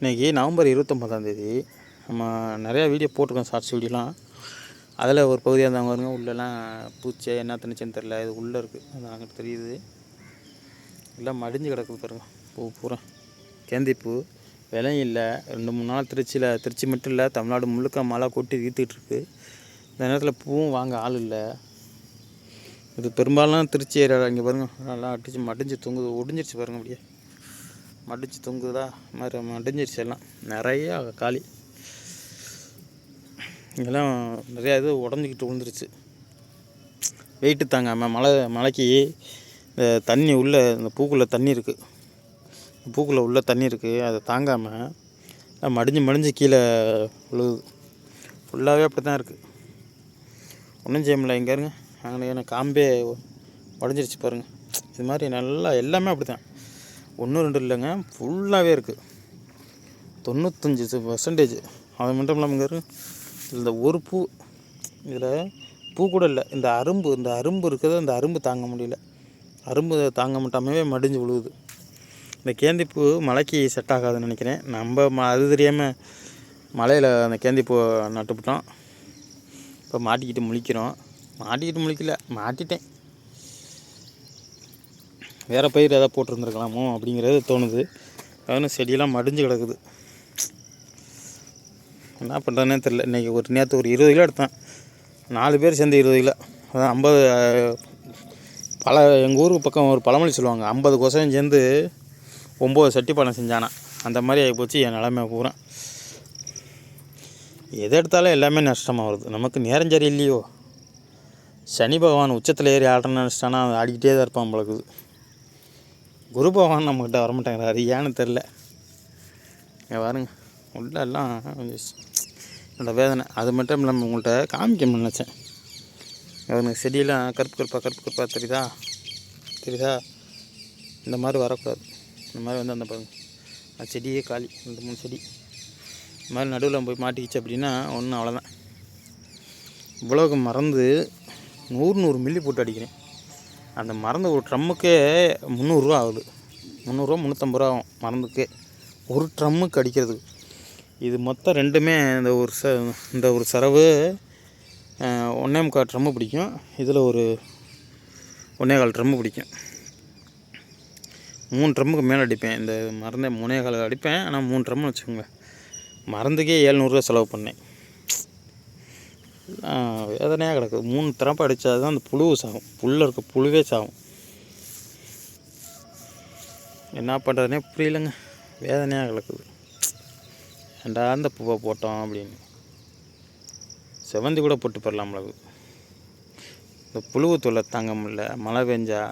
இன்றைக்கி நவம்பர் இருபத்தொம்பதாந்தேதி நம்ம நிறையா வீடியோ போட்டிருக்கோம் ஷார்ட்ஸ் வீடியோலாம். அதில் ஒரு பகுதியாக இருந்தாங்க வருங்க உள்ளெல்லாம் பூச்சை என்ன தண்ணிச்சுன்னு தெரில இது உள்ளே இருக்குது அது அங்கிட்டு தெரியுது. எல்லாம் மடிஞ்சு கிடக்குது பாருங்க பூ பூரா. கேந்திப்பூ விலையும் இல்லை. ரெண்டு மூணு நாள் திருச்சியில் திருச்சி மட்டும் இல்லை தமிழ்நாடு முழுக்க மழை கொட்டி வீத்துக்கிட்டு இருக்கு. இந்த நேரத்தில் பூவும் வாங்க ஆள் இல்லை. இது பெரும்பாலும் திருச்சி ஏரியாவில் இங்கே பாருங்க நல்லா அடிச்சு மடிஞ்சு தூங்குது ஒடிஞ்சிருச்சு பாருங்க அப்படியே. மடிச்சு தொங்குதா? மாதிரி மடிஞ்சிருச்சு எல்லாம். நிறையா காலி. இங்கெல்லாம் நிறையா இது உடஞ்சிக்கிட்டு விழுந்துருச்சு. வெயிட்டு தாங்காமல் மழை மழைக்கு இந்த தண்ணி உள்ளே இந்த பூக்குள்ளே தண்ணி இருக்குது பூக்குள்ளே உள்ளே தண்ணி இருக்குது அதை தாங்காமல் மடிஞ்சு மடிஞ்சு கீழே விழுகுது. ஃபுல்லாகவே அப்படி தான் இருக்குது ஒன்றும் செய்ய முடியல இங்கே இருங்க அங்கே எனக்கு காம்பே உடஞ்சிருச்சு பாருங்கள் இது மாதிரி நல்லா எல்லாமே அப்படி தான் ஒன்று ரெண்டு இல்லைங்க. ஃபுல்லாகவே இருக்குது தொண்ணூத்தஞ்சு பர்சன்டேஜ் அது மட்டும் இல்லாமல் இங்கே இந்த ஒரு பூ இதில் பூ கூட இல்லை. இந்த அரும்பு இந்த அரும்பு இருக்கிறத அந்த அரும்பு தாங்க முடியல. அரும்பு தாங்க மாட்டாமவே மடிஞ்சு விழுகுது இந்த கேந்தி பூ செட் ஆகாதுன்னு நினைக்கிறேன். நம்ம ம அது தெரியாமல் மலையில் அந்த கேந்தி பூ நட்டுவிட்டோம் இப்போ மாட்டிக்கிட்டு முழிக்கிறோம். மாட்டிக்கிட்டு முழிக்கல. மாட்டிட்டேன். வேறு பயிர் எதாவது போட்டிருந்துருக்கலாமோ அப்படிங்கிறது தோணுது. அதுவும் செடியெல்லாம் மடிஞ்சு கிடக்குது. என்ன பண்ணுறதுனே தெரில இன்றைக்கி ஒரு நேற்று ஒரு இருபது கிலோ எடுத்தேன். நாலு பேர் சேர்ந்து இருபது கிலோ. அதான் ஐம்பது பல எங்கள் ஊருக்கு பக்கம் ஒரு பழமொழி சொல்லுவாங்க. ஐம்பது கொசையும் சேர்ந்து ஒம்பது சட்டி பழம் செஞ்சானா. அந்த மாதிரி ஆகிப்போச்சு என் நிலமை பூரா. எதை எடுத்தாலும் எல்லாமே நஷ்டமாக வருது. நமக்கு நேரம் சரி இல்லையோ சனி பகவான் உச்சத்தில் ஏறி ஆடுறேன்னு நினச்சிட்டானா அவன் ஆடிக்கிட்டே தான் இருப்பான் பழகுது குரு பகவான் நம்மக்கிட்ட வரமாட்டேங்கிறாரு ஏன்னு தெரில இங்கே பாருங்க. உள்ளெல்லாம் என்னோடய கொஞ்சம் என்னோட வேதனை. அது மட்டும் இல்லாமல் உங்கள்கிட்ட காமிக்கணும்னு நினச்சேன். அவனுக்கு செடியெல்லாம் கருப்பு கருப்பாக கருப்பு கருப்பாக தெரியுதா? தெரியுதா? இந்த மாதிரி வரக்கூடாது. இந்த மாதிரி வந்து அந்த பாருங்க. அந்த செடியே காலி. ரெண்டு மூணு செடி. இந்த மாதிரி நடுவில் போய் மாட்டிக்கிச்சு அப்படின்னா ஒன்றும் அவ்வளோதான் இவ்வளோக்கு மறந்து நூறு நூறு மில்லி போட்டு அடிக்கிறேன். அந்த மருந்து ஒரு ட்ரம்முக்கே முந்நூறுரூவா ஆகுது. முந்நூறுரூவா முந்நூற்றம்பது ரூபா ஆகும் மருந்துக்கே. ஒரு ட்ரம்முக்கு அடிக்கிறதுக்கு. இது மொத்தம் ரெண்டுமே இந்த ஒரு ச இந்த ஒரு சரவு ஒன்றே முக்கால் ட்ரம்மு பிடிக்கும். இதில் ஒரு ஒன்றே கால் ட்ரம்மு பிடிக்கும். மூணு ட்ரம்முக்கு மேலே அடிப்பேன். இந்த மருந்தை மூணே கால் அடிப்பேன். ஆனால் மூணு ட்ரம்னு வச்சுக்கோங்க. மருந்துக்கே ஏழ்நூறுரூவா செலவு பண்ணேன். வேதனையாக கிடக்குது மூணு திறப்பு அடித்தா தான் அந்த புழு சாகும் புல்ல இருக்க புழுவே சாகும் என்ன பண்ணுறதுனே புரியலங்க. வேதனையாக கிடக்குது. ரெண்டா அந்த பூவை போட்டோம் அப்படின்னு. செவந்தி கூட போட்டு போடலாம் மிளகு இந்த புழுவு தொல்லை தாங்க முடியல. மழை பெஞ்சா